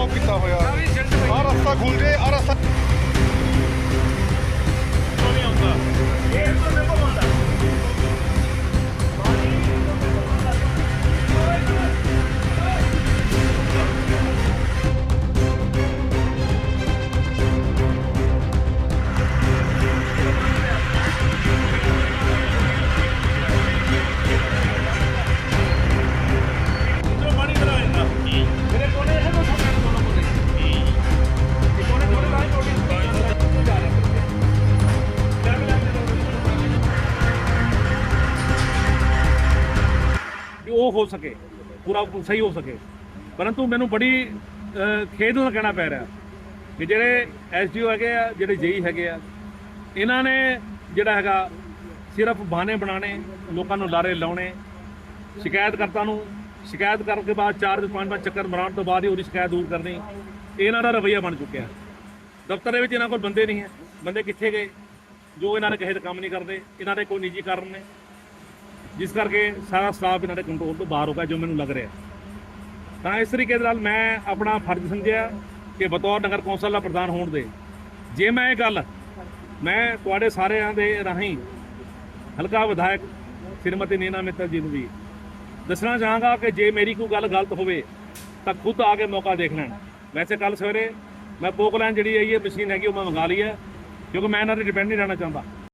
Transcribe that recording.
Block ਕੀਤਾ ਹੋਇਆ। ਆ ਰਸਤਾ ਖੁੱਲ ਜੇ ਆ ਰਸਤਾ ਉਹ ਹੋ ਸਕੇ ਪੂਰਾ ਸਹੀ ਹੋ ਸਕੇ। ਪਰੰਤੂ ਮੈਨੂੰ ਬੜੀ ਅਹ, ਖੇਦ ਨਾਲ ਕਹਿਣਾ ਪੈ ਰਿਹਾ ਕਿ ਜਿਹੜੇ ਐਸਡੀਓ ਹੈਗੇ ਆ ਜਿਹੜੇ ਜੇਈ ਹੈਗੇ ਆ ਇਹਨਾਂ ਨੇ ਜਿਹੜਾ ਹੈਗਾ ਸਿਰਫ ਬਹਾਨੇ ਬਣਾਣੇ ਲੋਕਾਂ ਨੂੰ ਲਾਰੇ ਲਾਉਣੇ ਸ਼ਿਕਾਇਤਕਰਤਾ ਨੂੰ ਸ਼ਿਕਾਇਤ ਕਰਨ ਕੇ ਬਾਅਦ ਚਾਰ ਤੋਂ ਪੰਜ ਪੰਜ ਚੱਕਰ ਮਰਾਉਣ ਤੋਂ ਬਾਅਦ ਹੀ ਉਹਦੀ ਸ਼ਿਕਾਇਤ ਦੂਰ ਕਰਨੀ ਇਹਨਾਂ ਦਾ ਰਵੱਈਆ ਬਣ ਚੁੱਕਿਆ। ਦਫ਼ਤਰ ਦੇ ਵਿੱਚ ਇਹਨਾਂ ਕੋਲ ਬੰਦੇ ਨਹੀਂ ਹੈ ਬੰਦੇ ਕਿੱਥੇ ਗਏ ਜੋ ਇਹਨਾਂ ਨੇ ਕਿਸੇ ਦਾ ਕੰਮ ਨਹੀਂ ਕਰਦੇ ਇਹਨਾਂ ਦੇ ਕੋਈ ਨਿੱਜੀ ਕਾਰਨ ਨੇ ਜਿਸ ਕਰਕੇ ਸਾਰਾ ਸਟਾਫ ਇਹਨਾਂ ਦੇ ਕੰਟਰੋਲ ਤੋਂ ਬਾਹਰ ਹੋ ਗਿਆ ਜੋ ਮੈਨੂੰ ਲੱਗ ਰਿਹਾ। ਤਾਂ ਇਸ ਤਰੀਕੇ ਦੇ ਨਾਲ ਮੈਂ ਆਪਣਾ ਫਰਜ਼ ਸਮਝਿਆ ਕਿ ਬਤੌਰ ਨਗਰ ਕੌਂਸਲ ਦਾ ਪ੍ਰਧਾਨ ਹੋਣ ਦੇ। ਜੇ ਮੈਂ ਇਹ ਗੱਲ ਮੈਂ ਤੁਹਾਡੇ ਸਾਰਿਆਂ ਦੇ ਰਾਹੀਂ ਹਲਕਾ ਵਿਧਾਇਕ ਸ਼੍ਰੀਮਤੀ ਨੀਨਾ ਮਿੱਤਲ ਜੀ ਨੂੰ ਵੀ ਦੱਸਣਾ ਚਾਹਾਂਗਾ ਕਿ ਜੇ ਮੇਰੀ ਕੋਈ ਗੱਲ ਗਲਤ ਹੋਵੇ ਤਾਂ ਖੁਦ ਆ ਕੇ ਮੌਕਾ ਦੇਖ ਲੈਣ। ਵੈਸੇ ਕੱਲ ਸਵੇਰੇ ਮੈਂ ਪੋਕਲੈਂਡ ਜਿਹੜੀ ਹੈ ਇਹ ਮਸ਼ੀਨ ਹੈਗੀ ਉਹ ਮੈਂ ਮੰਗਾ ਲਈ ਹੈ, ਕਿਉਂਕਿ ਮੈਂ ਇਹਨਾਂ ਤੇ ਡਿਪੈਂਡ ਨਹੀਂ ਰਹਿਣਾ ਚਾਹੁੰਦਾ।